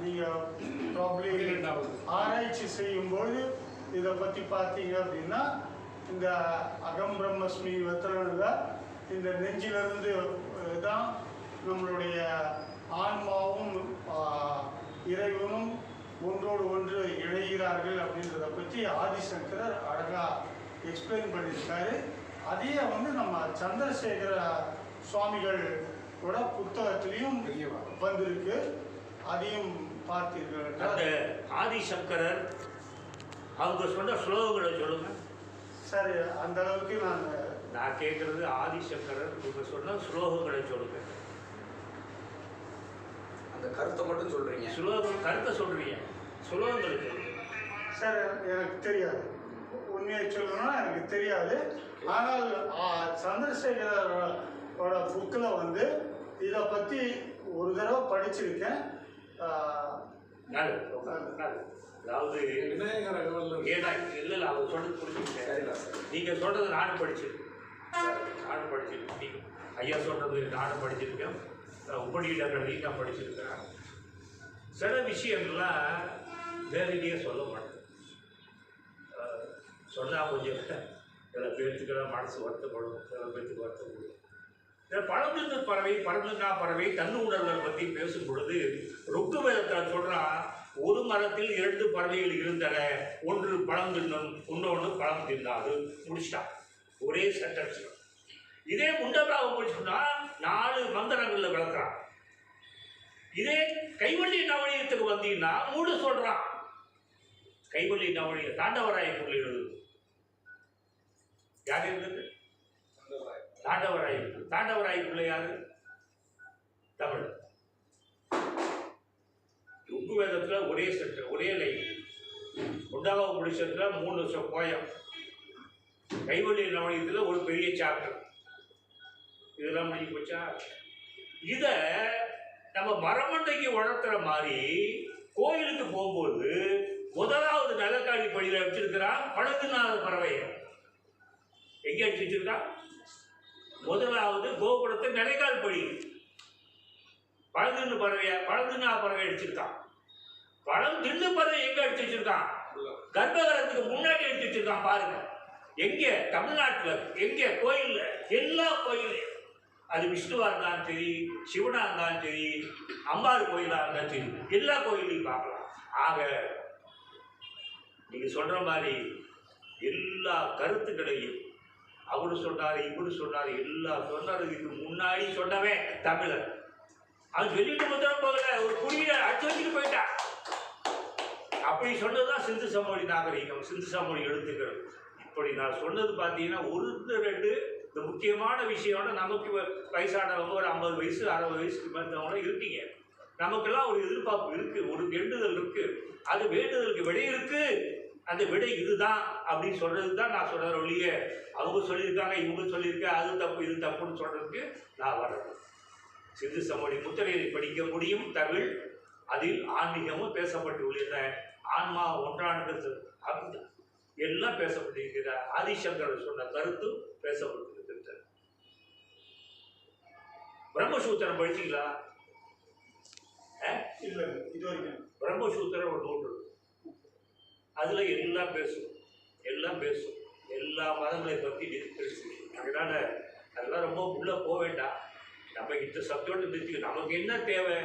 நீங்கள். ஆராய்ச்சி செய்யும்போது இதை பற்றி பார்த்தீங்க அப்படின்னா இந்த அகம் பிரம்மஸ்மி வெத்தரனுங்க இந்த நெஞ்சிலிருந்து தான் நம்மளுடைய ஆன்மாவும் இறைவனும் ஒன்றோடு ஒன்று இணைகிறார்கள் அப்படின்றத பற்றி ஆதிசங்கரர் அழகாக எக்ஸ்பிளைன் பண்ணியிருக்காரு அதையே வந்து நம்ம சந்திரசேகர சுவாமிகளோட புத்தகத்திலையும். வந்திருக்கு அதையும் பார்த்தீர்கள் அந்த ஆதிசங்கரர் அவங்க சொன்ன ஸ்லோகங்களை சொல்லுங்க. சார் அந்த அளவுக்கு நான் நான் கேட்கறது ஆதிசங்கரர் இவங்க சொன்ன ஸ்லோகங்களை சொல்லுங்க. அந்த கருத்தை மட்டும் சொல்றீங்க. ஸ்லோகம் கருத்தை சொல்றீங்க. ஸ்லோகங்களை சொல்லுங்க. சார் எனக்கு தெரியாது. உண்மையை சொல்லணும்னா எனக்கு தெரியாது. ஆனால் சந்திரசேகரோட புக்கில் வந்து இதை பற்றி ஒரு தடவை படிச்சிருக்கேன். அதாவது விநாயகர் அகவல்லர் ஏன்னா இல்லை இல்லை அவர் சொல்றது புரிஞ்சுக்கிட்டேன். நீங்கள் சொல்றது நானும் படிச்சிருக்கேன். நானும் படிச்சிருக்கேன். நீங்க ஐயா சொல்றது நானும் படிச்சிருக்கேன். உபநீடங்களையும் நான் படிச்சிருக்கேன். சில விஷயங்கள்லாம் நேரடியாக சொல்ல மாட்டேன். சொன்னால் கொஞ்சம் சில பேர்த்துக்கெல்லாம் மனசு வருத்தப்படும் சில பேர்த்துக்கு வருத்தப்படும். இந்த பறவை பறந்துண்ணா பறவை தன்னு உணர்வுகள் பற்றி பேசும் பொழுது ருக்கு வேதத்தில் சொல்கிறான் ஒரு மரத்தில் இரண்டு பறவைகள் இருந்தன. ஒன்று பழம் தின்னும் இன்னொன்று பழம் தின்னாது முடிச்சிட்டான் ஒரே சென்டென்ஸ் இதே முண்டபாக முடிச்சுன்னா நாலு மந்திரங்களில் விளக்குறான் இதே கைவள்ளி நவனியத்துக்கு வந்தீங்கன்னா மூணு சொல்றான் கைவள்ளி நவனிய தாண்டவராய பொருள் எழுது யார் இருந்தது தாண்டவராய தாண்டவராய பிள்ளை யாரு? தமிழ் உப்பு வேதத்தில் ஒரே செட்டு ஒரே லை. முண்டாக முடிச்சதுல மூணு வருஷம் கோயம் கைவள்ளி நவனியத்தில் ஒரு பெரிய சாப்டர் இதெல்லாம் முடிஞ்சு போச்சா? இதை நம்ம மரமண்டைக்கு வளர்த்துற மாதிரி கோயிலுக்கு போகும்போது முதலாவது நிலக்காளி பள்ளியில் வச்சிருக்கிறான் பழகுநாத பறவையை. எங்கே அடிச்சு வச்சிருக்கான் முதலாவது கோகுலத்தை நிலைக்கால் படி. பழங்குன்னு பறவைய பழங்குன்னா பறவை அடிச்சிருக்கான். பழம் தின்னு பறவை எங்க அடிச்சு வச்சிருக்கான்? கர்ப்பகரத்துக்கு முன்னாடி அடிச்சு வச்சிருக்கான் பாருங்க. எங்க? தமிழ்நாட்டில். எங்க? கோயில்ல. எல்லா கோயிலையும் அது விஷ்ணுவா இருந்தாலும் சரி சிவனா இருந்தாலும் சரி அம்பாள் கோயிலா இருந்தாலும் சரி எல்லா கோயிலையும் பார்க்கலாம். ஆக நீங்க சொல்ற மாதிரி எல்லா கருத்துக்களையும் அவரு சொன்னார் இவரு சொன்னார் எல்லா சொன்னதுக்கு முன்னாடி சொன்னவே தமிழர். அவன் சொல்லிட்டு மொத்தம் போகல ஒரு குடியில அடிச்சு வச்சுட்டு போயிட்டான் அப்படி சொன்னதுதான் சிந்து சமொழி நாகரிகம் சிந்து சமொழி எழுத்துக்கள். இப்படி நான் சொன்னது பார்த்தீங்கன்னா ஒரு ரெண்டு இந்த முக்கியமான விஷயம்னா நமக்கு வயசானவங்க ஒரு ஐம்பது வயசு அறுபது வயசுக்கு மேற்றவங்க இருக்கீங்க. நமக்கெல்லாம் ஒரு எதிர்பார்ப்பு இருக்கு ஒரு வேண்டுதல் இருக்கு. அது வேண்டுதலுக்கு விடை இருக்கு. அந்த விடை இதுதான் அப்படின்னு சொல்றது தான் நான் சொல்றேன். ஒழிய அவங்க சொல்லியிருக்காங்க இவங்க சொல்லியிருக்காங்க அது தப்பு இது தப்புன்னு சொல்றதுக்கு நான் வர்றேன் சிந்து சமொழி முத்திரையை படிக்க முடியும் தமிழ். அதில் ஆன்மீகமும் பேசப்பட்டுள்ளன ஆன்மா ஒன்றானது அப்படி எல்லாம் பேசப்பட்டிருக்கிற ஆதிசங்கர் சொன்ன கருத்தும் பேசப்பட்டிருக்கிறது. பிரம்மசூத்திரம் படிச்சீங்களா? அஹ்? இல்லை இது வரைக்கும். பிரம்மசூத்திரம் ஒரு நூல். அதில் எல்லாம் பேசும். எல்லாம் பேசும். எல்லா மதங்களை பற்றி பேசும் அதனால் அதெல்லாம் ரொம்ப உள்ளே போக வேண்டாம். நம்ம இந்த சப்ஜெக்ட் நிறுத்திக்கணும் நமக்கு என்ன தேவை?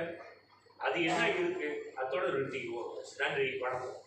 அது என்ன இருக்குது அதோட நிறுத்திக்குவோம். நன்றி. வணக்கம்.